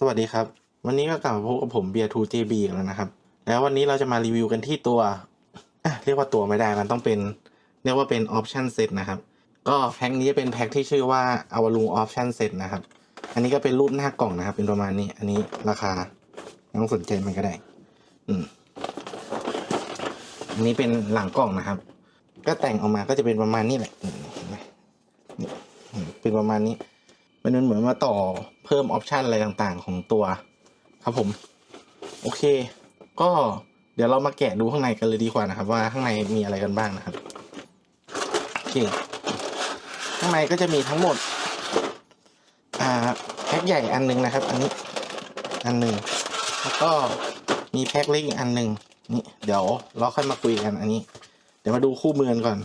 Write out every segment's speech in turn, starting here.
สวัสดีครับ วันนี้ก็กลับมาพบกับผมเบียร์ 2JB อีกแล้วนะครับ แล้ววันนี้เราจะมารีวิวกันที่ตัวเรียกว่าตัวไม่ได้มันต้องเป็น เรียกว่าเป็นออปชั่นเซตนะครับ ก็แพ็คนี้เป็นแพ็คที่ชื่อว่าอวารุงออปชั่นเซตนะครับ อันนี้ก็เป็นรูปหน้ากล่องนะครับ เป็นประมาณนี้ อันนี้ราคาต้องสนใจมันก็ได้ อืมอันนี้เป็นหลังกล่องนะครับ ก็แต่งออกมาก็จะเป็นประมาณนี้แหละเห็นไหมเป็นประมาณนี้ มันเหมือนมาต่อเพิ่มออปชันอะไรต่างๆ ของตัวครับผม โอเค ก็เดี๋ยวเรามาแกะดูข้างในกันเลยดีกว่านะครับ ว่าข้างในมีอะไรกันบ้างนะครับโอเคข้างในก็จะมีทั้งหมดอ่าแพ็คใหญ่อันหนึงนะครับ อันนี้อันหนึ่งแล้วก็มีแพ็คเล็กอีกอันหนึ่งนี่เดี๋ยวเราค่อยมาคุยกันอันนี้ เดี๋ยวมาดูคู่มือกันก่อน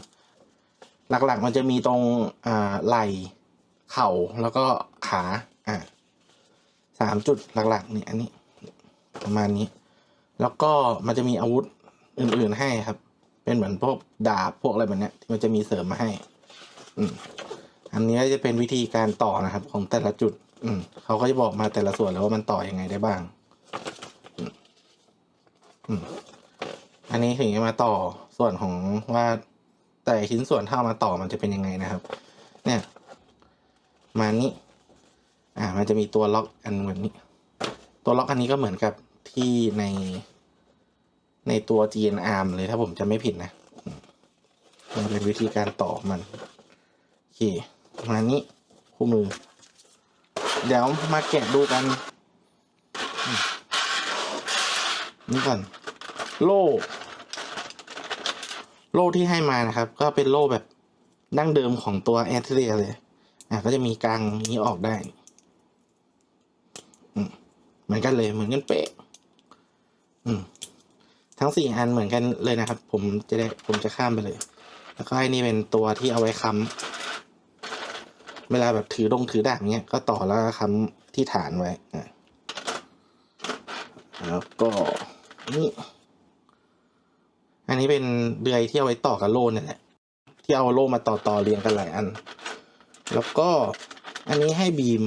หลักๆมันจะมีตรงอ่าไหล่ เข่าแล้วก็ขาอ่าสามจุดหลักๆเนี่ยอันนี้ ประมาณนี้ แล้วก็มันจะมีอาวุธอื่นๆให้ครับ เป็นเหมือนพวกดาบพวกอะไรแบบนี้ที่มันจะมีเสริมมาให้ อืมอันนี้จะเป็นวิธีการต่อนะครับ ของแต่ละจุด อืมเขาก็จะบอกมาแต่ละส่วนแล้วว่ามันต่อยังไงได้บ้าง อืมอันนี้ถึงจะมาต่อส่วนของว่าแต่ชิ้นส่วนถ้าเอามาต่อมันจะเป็นยังไงนะครับ เนี่ย มานี้ อ่า มันจะมีตัวล็อกอันแบบนี้ ตัวล็อกอันนี้ก็เหมือนกับที่ในในตัว GN arm เลยถ้าผมจะไม่ผิดนะ มันเป็นวิธีการต่อมัน โอเค มานี้คู่มือ เดี๋ยวมาแกะดูกัน นี่ก่อน โล่ โล่ที่ให้มานะครับ ก็เป็นโล่แบบดั้งเดิมของตัวแอตเรียเลย อะก็จะมีกลางนี้ออกได้เหมือนกันเลยเหมือนกันเป๊ะทั้งสี่อันเหมือนกันเลยนะครับ ผมจะได้ผมจะข้ามไปเลย แล้วก็ไอ้นี่เป็นตัวที่เอาไว้ค้ำเวลาแบบถือดงถือดาบเนี้ยก็ต่อแล้วค้ำที่ฐานไว้อะแล้วก็นี่อันนี้เป็นเดือยที่เอาไว้ต่อกับโล่นี่แหละที่เอาโล่มาต่อต่อเรียงกันหลายอัน แล้วก็อันนี้ให้บีม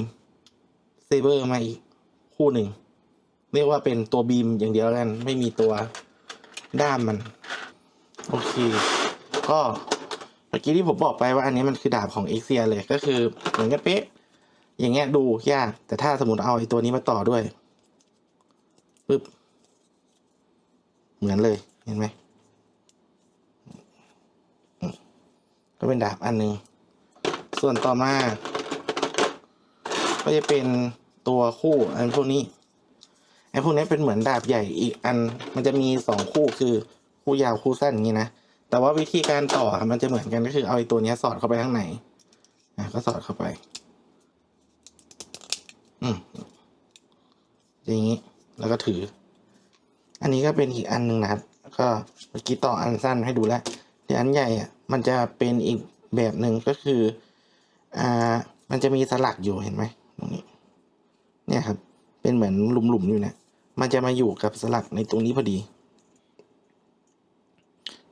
เซเบอร์มาอีกคู่หนึ่ง เรียกว่าเป็นตัวบีมอย่างเดียวกัน ไม่มีตัวด้ามมัน โอเค ก็เมื่อกี้ที่ผมบอกไปว่าอันนี้มันคือดาบของเอ็กเซียเลยก็คือเหมือนกันเป๊ะ อย่างเงี้ยดูยาก แต่ถ้าสมมติเอาไอ้ตัวนี้มาต่อด้วยปึ๊บเหมือนเลยเห็นไหมอืมก็เป็นดาบอันหนึ่ง ส่วนต่อมา ก็จะเป็นตัวคู่อันพวกนี้ไอ้พวกนี้เป็นเหมือนดาบใหญ่อีกอันมันจะมีสองคู่คือคู่ยาวคู่สั้นอย่างนี้นะแต่ว่าวิธีการต่อมันจะเหมือนกันก็คือเอาไอ้ตัวนี้สอดเข้าไปข้างในอะก็สอดเข้าไป อืมอย่างนี้แล้วก็ถือ อันนี้ก็เป็นอีกอันหนึ่งนะครับก็เมื่อกี้ต่ออันสั้นให้ดูแล้วที่อันใหญ่อะมันจะเป็นอีกแบบหนึ่งก็คือ อ่ามันจะมีสลักอยู่เห็นไหมตรงนี้ เนี่ยครับ เป็นเหมือนหลุมๆอยู่นี่ยมันจะมาอยู่กับสลักในตรงนี้พอดี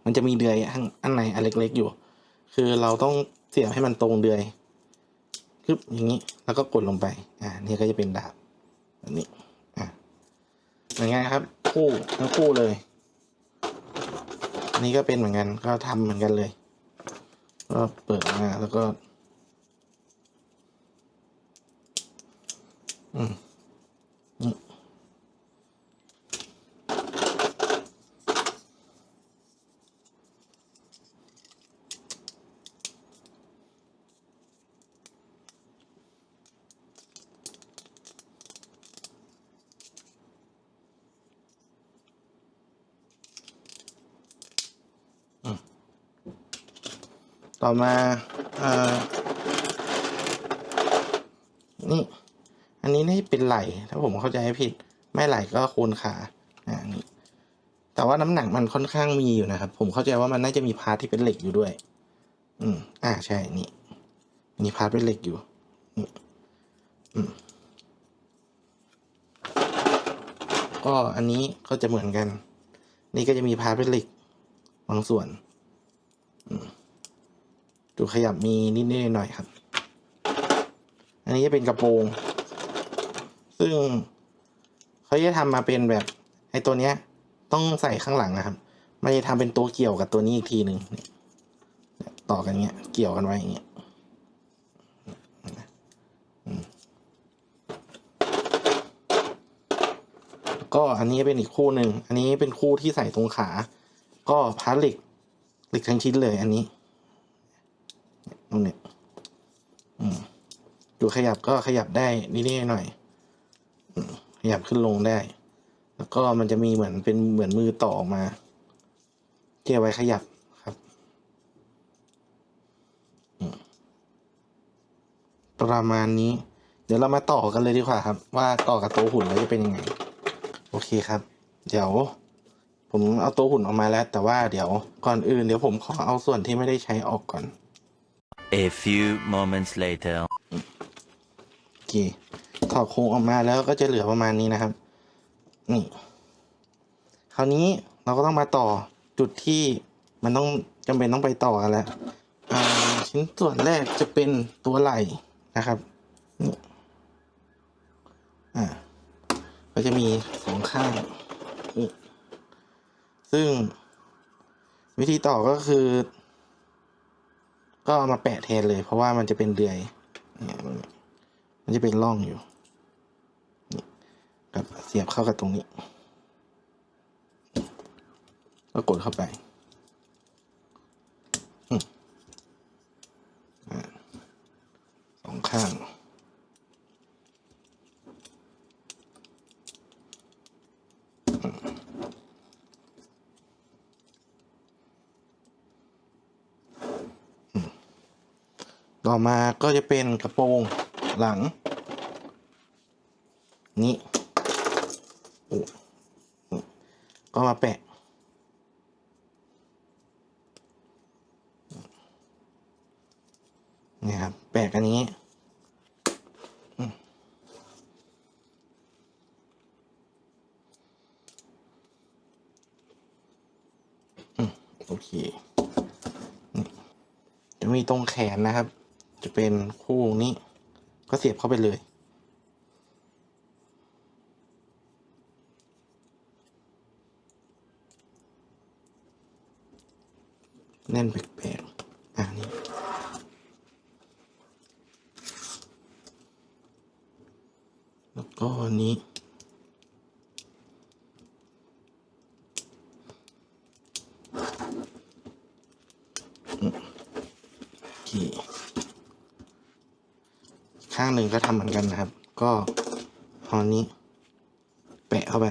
มันจะมีเดือยข้างอันในอันเล็กๆอยู่ คือเราต้องเสียบให้มันตรงเดือยคึบอย่างนี้ แล้วก็กดลงไป อ่า นี่ก็จะเป็นดาบแบบนี้ อ่าเหมือนกันครับ คู่ทั้งคู่เลย อันนี้ก็เป็นเหมือนกัน ก็ทำเหมือนกันเลย ก็เปิดมาแล้วก็ อืมนี่ต่อมาเอ่อนี่ อันนี้นี่เป็นไหลถ้าผมเข้าใจผิด ไม่ไหลก็โคนขาอ่านี่แต่ว่าน้ำหนักมันค่อนข้างมีอยู่นะครับ ผมเข้าใจว่ามันน่าจะมีพาร์ทที่เป็นเหล็กอยู่ด้วย อืม อ่าใช่นี่มีพาร์ทเป็นเหล็กอยู่นี่อืมก็อันนี้ก็จะเหมือนกัน นี่ก็จะมีพาร์ทเป็นเหล็กบางส่วนอืมดูขยับมีนิดๆหน่อยๆครับ อันนี้จะเป็นกระโปรง ซึ่งเขาจะทำมาเป็นแบบไอ้ตัวเนี้ย ต้องใส่ข้างหลังนะครับ มันจะทำเป็นตัวเกี่ยวกับตัวนี้อีกทีหนึ่งต่อกันเงี้ย เกี่ยวกันไว้อย่างเงี้ยก็อันนี้เป็นอีกคู่หนึ่ง อันนี้เป็นคู่ที่ใส่ตรงขา ก็พลาสติกหล็กทั้งชิ้นเลยอันนี้ตรงเนี้ยอยู่ขยับก็ขยับได้นิดๆหน่อยอืม ขยับขึ้นลงได้ แล้วก็มันจะมีเหมือนเป็นเหมือนมือต่อออกมาที่เอาไว้ขยับครับอืมประมาณนี้ เดี๋ยวเรามาต่อกันเลยดีกว่าครับ ว่าต่อกับตัวหุ่นแล้วจะเป็นยังไง โอเคครับ เดี๋ยว ผมเอาตัวหุ่นออกมาแล้ว แต่ว่าเดี๋ยวก่อนอื่นเดี๋ยวผมขอเอาส่วนที่ไม่ได้ใช้ออกก่อน A few moments later. โอเคถ อดโครงออกมาแล้วก็จะเหลือประมาณนี้นะครับ นี่ คราวนี้เราก็ต้องมาต่อจุดที่มันต้องจำเป็นต้องไปต่อกันแล้วอ่าชิ้นส่วนแรกจะเป็นตัวไหล่นะครับนี่อ่าก็จะมีสองข้างนี่ซึ่งวิธีต่อก็คือ ก็เอามาแปะแทนเลย เพราะว่ามันจะเป็นเดือยเนี่ยมันจะเป็นร่องอยู่ กับเสียบเข้ากับตรงนี้ แล้วกดเข้าไปอสองข้างต่อมาก็จะเป็นกระโปรงหลัง นี้โอ้ ก็มาแปะ นี่ครับ แปะกันนี้โอเคจะมีตรงแขนนะครับ จะเป็นคู่นี้ ก็เสียบเข้าไปเลย แน่นแปลกๆอ่านี่แล้วก็อันนี้ ข้างหนึ่งก็ทำเหมือนกันนะครับ ก็เอาอันนี้ แปะเข้าไป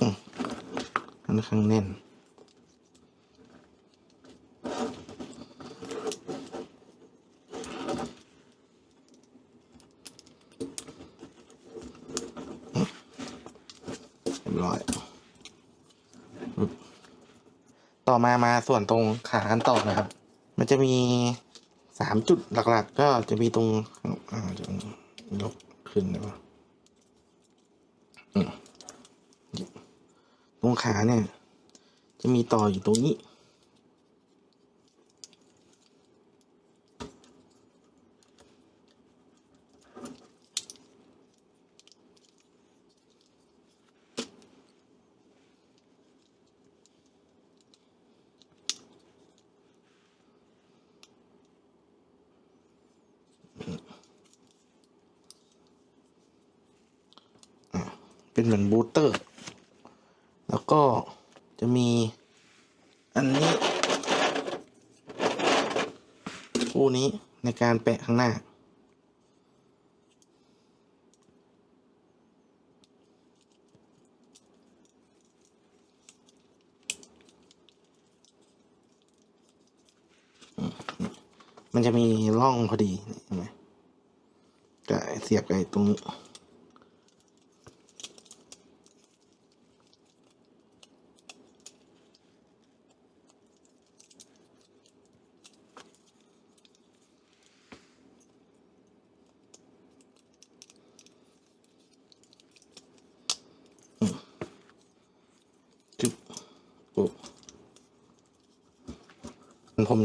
อืมค่อนข้างแน่น เรียบร้อย ต่อมามาส่วนตรงขากันต่อนะครับ มันจะมีสามจุดหลักๆ ก็จะมีตรงอ่าจะยกขึ้นได้ปะอืมตรงขาเนี่ย จะมีต่ออยู่ตรงนี้ เป็นเหมือนบูสเตอร์ แล้วก็จะมีอันนี้คู่นี้ในการแปะข้างหน้า มันจะมีร่องพอดีเห็นไหมก็เสียบไอ้ตรงนี้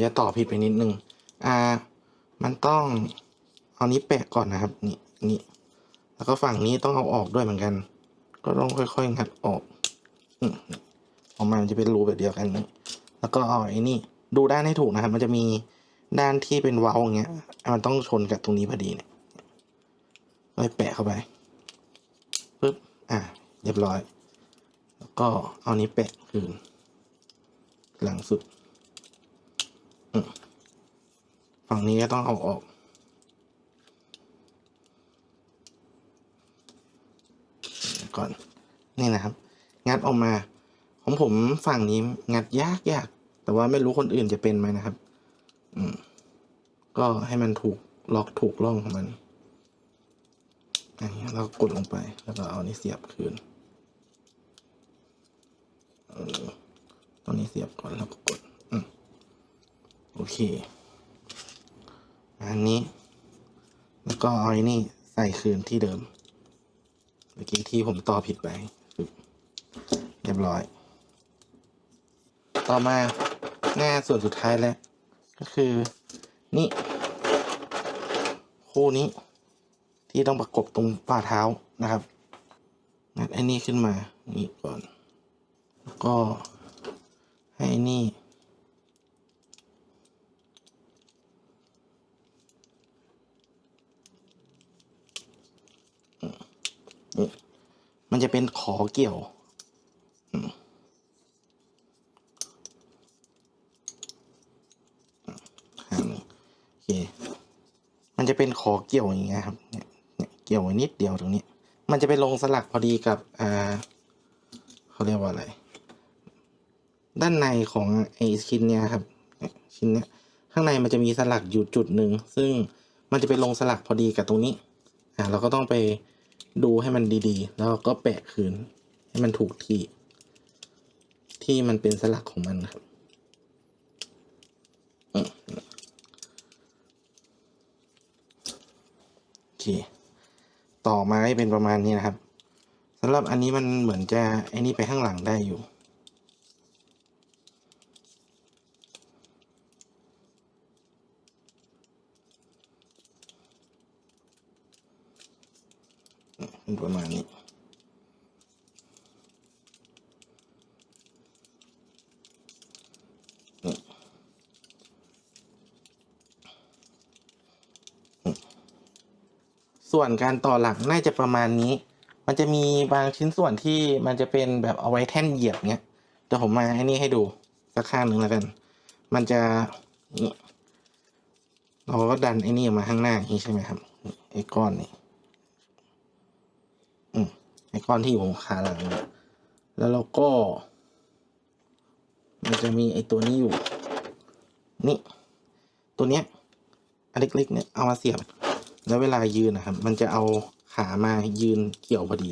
จะต่อผิดไปนิดนึงอ่ามันต้องเอานี้แปะก่อนนะครับ นี่นี่แล้วก็ฝั่งนี้ต้องเอาออกด้วยเหมือนกัน ก็ต้องค่อยๆงัดออกอืมออกมามันจะเป็นรูแบบเดียวกันนี่แล้วก็เอาไอ้นี่ดูด้านให้ถูกนะครับ มันจะมีด้านที่เป็นเว้าอย่างเงี้ย มันต้องชนกับตรงนี้พอดีเนี่ยก็แปะเข้าไปปึ๊บอะเรียบร้อย แล้วก็เอานี้แปะคืนหลังสุด ฝั่งนี้ก็ต้องเอาออก ก่อน นี่นะครับ งัดออกมา ของผมฝั่งนี้งัดยากยาก แต่ว่าไม่รู้คนอื่นจะเป็นไหมนะครับ อืม ก็ให้มันถูกล็อกถูกร่องของมันอันนี้เรากดลงไปแล้วก็เอานี้เสียบคืนเออตอนนี้เสียบก่อนแล้วก็ก โอเค อันนี้ แล้วก็เอาไอ้นี่ใส่คืนที่เดิม เมื่อกี้ที่ผมต่อผิดไป เรียบร้อย ต่อมาหน้าส่วนสุดท้ายแล้ว ก็คือนี่ คู่นี้ ที่ต้องประกบตรงฝ่าเท้านะครับงัดไอ้นี่ขึ้นมา นี่ก่อน แล้วก็ให้นี่ มันจะเป็นขอเกี่ยวอืมข้างนี้โอเค มันจะเป็นขอเกี่ยวอย่างเงี้ยครับ เนี่ยเนี่ยเกี่ยวไว้นิดเดียวตรงนี้ มันจะไปลงสลักพอดีกับ อ่าเขาเรียกว่าอะไร ด้านในของไอชิ้นเนี้ยครับ ชิ้นเนี้ย ข้างในมันจะมีสลักอยู่จุดหนึ่ง ซึ่งมันจะไปลงสลักพอดีกับตรงนี้ อ่า เราก็ต้องไป ดูให้มันดีๆ แล้วก็แปะคืน ให้มันถูกที่ ที่มันเป็นสลักของมันครับโอเค ต่อมาให้เป็นประมาณนี้นะครับสำหรับอันนี้มันเหมือนจะไอ้นี่ไปข้างหลังได้อยู่ เป็นประมาณนี้ ส่วนการต่อหลักน่าจะประมาณนี้ มันจะมีบางชิ้นส่วนที่มันจะเป็นแบบเอาไว้แท่นเหยียบเนี้ยเดี๋ยวผมมาให้นี่ให้ดูสักข้างหนึ่งแล้วกัน มันจะเราก็ดันไอ้นี่ออกมาข้างหน้านี้ใช่ไหมครับไอ้ก้อนนี่อืมไอ้ก้อนที่อยู่ขาหลังเนี่ยแล้วเราก็ มันจะมีไอ้ตัวนี้อยู่ นี่ ตัวเนี้ยอันเล็กๆเนี่ยเอามาเสียบ แล้วเวลายืนนะครับ มันจะเอาขามายืนเกี่ยวพอดี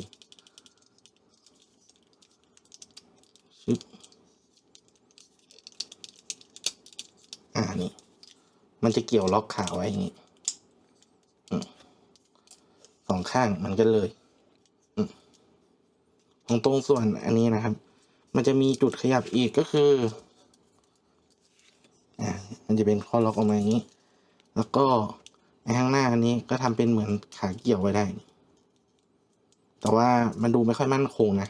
ชึบอ่านี่ มันจะเกี่ยวล็อกขาไว้อย่างนี้สองข้างมันก็เลยของตรงส่วนอันนี้นะครับ มันจะมีจุดขยับอีกก็คือ อ่า มันจะเป็นข้อล็อกออกมาอย่างนี้ แล้วก็ ในข้างหน้าอันนี้ก็ทำเป็นเหมือนขาเกี่ยวไว้ได้ แต่ว่ามันดูไม่ค่อยมั่นคงนะ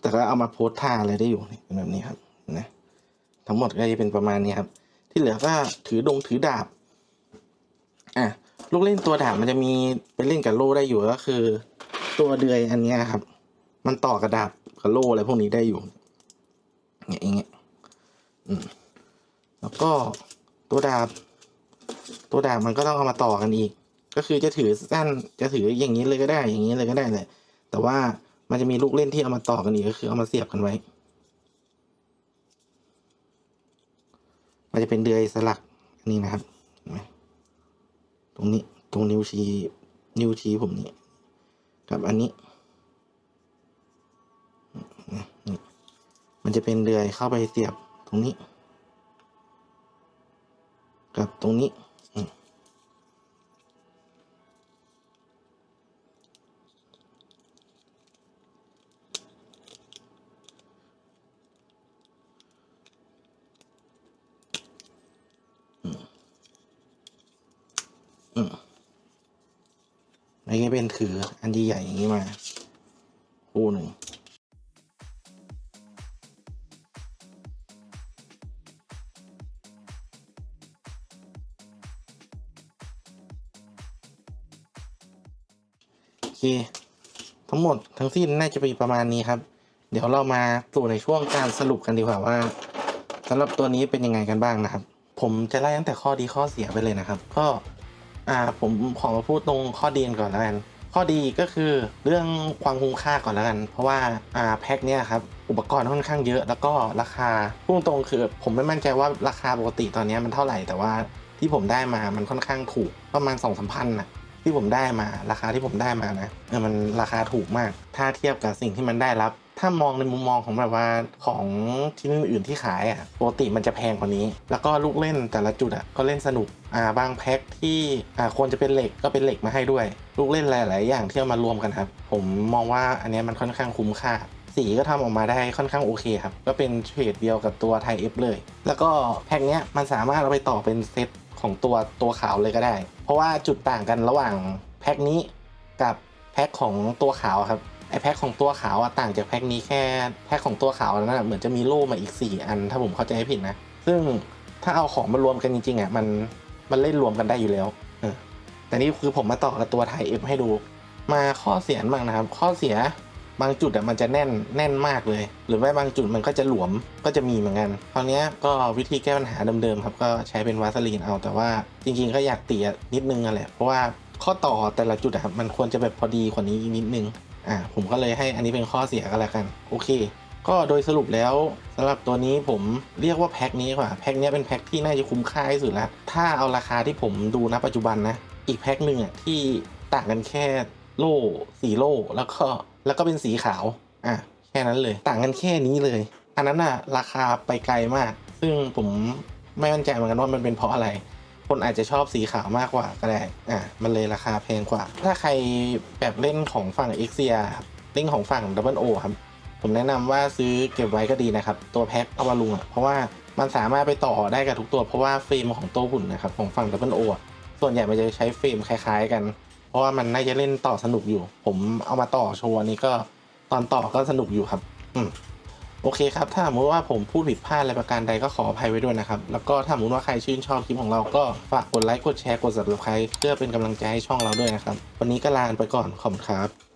แต่ก็เอามาโพสท่าอะไรได้อยู่นี่เป็นแบบนี้ครับนะทั้งหมดก็จะเป็นประมาณนี้ครับ ที่เหลือก็ถือดงถือดาบ อะลูกเล่นตัวดาบมันจะมีเป็นเล่นกับโล่ได้อยู่ก็คือ ตัวเดือยอันนี้ครับ มันต่อกระดาบกับโล่อะไรพวกนี้ได้อยู่เนี่ยอย่างเงี้ยอืมแล้วก็ตัวดาบ ตัวดาบมันก็ต้องเอามาต่อกันอีก ก็คือจะถือสั้นจะถืออย่างนี้เลยก็ได้อย่างนี้เลยก็ได้เลยแต่ว่ามันจะมีลูกเล่นที่เอามาต่อกันอีกก็คือเอามาเสียบกันไว้ มันจะเป็นเดือยสลักนนี้นะครับตรงนี้ตรงนิ้วชี้นิ้วชี้ผมนี่กับอันนี้มันจะเป็นเดือยเข้าไปเสียบตรงนี้ กับตรงนี้ อืมอันนี้เป็นถืออันใหญ่ๆอย่างนี้มา คู่หนึ่งโอเคทั้งหมดทั้งสิ้นน่าจะเป็นประมาณนี้ครับ เดี๋ยวเรามาสู่ในช่วงการสรุปกันดีกว่าว่าสำหรับตัวนี้เป็นยังไงกันบ้างนะครับ ผมจะไล่ตั้งแต่ข้อดีข้อเสียไปเลยนะครับ ก็ อ่าผมขอมาพูดตรงข้อดีก่อนแล้วกัน ข้อดีก็คือเรื่องความคุ้มค่าก่อนแล้วกัน เพราะว่าอ่าแพ็คเนี้ยครับอุปกรณ์ค่อนข้างเยอะแล้วก็ราคาพุ่งตรงคือผมไม่มั่นใจว่าราคาปกติตอนเนี้ยมันเท่าไหร่แต่ว่าที่ผมได้มามันค่อนข้างถูกประมาณสองสามพันนะที่ผมได้มาราคาที่ผมได้มานะเออมันราคาถูกมาก ถ้าเทียบกับสิ่งที่มันได้รับ ถ้ามองในมุมมองของแบบว่าของที่อื่นๆที่ขายอะปกติมันจะแพงกว่านี้ แล้วก็ลูกเล่นแต่ละจุดอะก็เล่นสนุกอ่าบางแพ็คที่อ่าควรจะเป็นเหล็กก็เป็นเหล็กมาให้ด้วย ลูกเล่นหลาย ๆ อย่างที่เอามารวมกันครับ ผมมองว่าอันนี้มันค่อนข้างคุ้มค่าสีก็ทำออกมาได้ค่อนข้างโอเคครับ ก็เป็นเฉดเดียวกับตัวไทเอฟเลย แล้วก็แพ็คเนี้ยมันสามารถเอาไปต่อเป็นเซตของตัวตัวขาวเลยก็ได้ เพราะว่าจุดต่างกันระหว่างแพ็คนี้กับแพ็คของตัวขาวครับ ไอแพ็คของตัวขาวอะต่างจากแพ็คนี้แค่แพ็คของตัวขาวนั้นอะเหมือนจะมีโล่มาอีก 4 อัน ถ้าผมเข้าใจไม่ผิดนะ ซึ่งถ้าเอาของมารวมกันจริงๆอะมันมันเล่นรวมกันได้อยู่แล้วแต่นี่คือผมมาต่อกับตัวไทยเอฟให้ดู มาข้อเสียบ้างนะครับ ข้อเสียบางจุดอะมันจะแน่นแน่นมากเลย หรือไม่บางจุดมันก็จะหลวมก็จะมีเหมือนกันคราวนี้ก็วิธีแก้ปัญหาเดิมๆครับ ก็ใช้เป็นวาสลีนเอาแต่ว่าจริงๆก็อยากเตียนิดนึงอะแหละเพราะว่าข้อต่อแต่ละจุดอะมันควรจะแบบพอดีกว่านี้นิดนึง อ่าผมก็เลยให้อันนี้เป็นข้อเสียก็แล้วกัน โอเค ก็โดยสรุปแล้วสำหรับตัวนี้ผมเรียกว่าแพ็คนี้กว่าแพ็คนี้เป็นแพ็คที่น่าจะคุ้มค่าที่สุดแล้วถ้าเอาราคาที่ผมดูณปัจจุบันนะ อีกแพ็คหนึ่งอะที่ต่างกันแค่โล่สีโล่แล้วก็แล้วก็เป็นสีขาวอะแค่นั้นเลย ต่างกันแค่นี้เลย อันนั้นอะราคาไปไกลมาก ซึ่งผมไม่มั่นใจเหมือนกันว่ามันเป็นเพราะอะไร คนอาจจะชอบสีขาวมากกว่าก็ได้อะมันเลยราคาแพงกว่า ถ้าใครแบบเล่นของฝั่งเอ็กเซียเล่นของฝั่ง Double O ครับ ผมแนะนำว่าซื้อเก็บไว้ก็ดีนะครับ ตัวแพ็คเอามาลุงอะเพราะว่ามันสามารถไปต่อได้กับทุกตัว เพราะว่าเฟรมของตัวหุ่นนะครับของฝั่ง Double O อส่วนใหญ่มันจะใช้เฟรมคล้าย ๆ กัน เพราะว่ามันน่าจะเล่นต่อสนุกอยู่ ผมเอามาต่อโชว์นนี้ก็ตอนต่อก็สนุกอยู่ครับ อืม โอเคครับ ถ้าสมมติว่าผมพูดผิดพลาดอะไรประการใดก็ขออภัยไว้ด้วยนะครับ แล้วก็ถ้าสมมติว่าใครชื่นชอบคลิปของเราก็ฝากกดไลค์ กดแชร์ กด subscribe เพื่อเป็นกำลังใจให้ช่องเราด้วยนะครับ วันนี้ก็ลาไปก่อน ขอบคุณครับ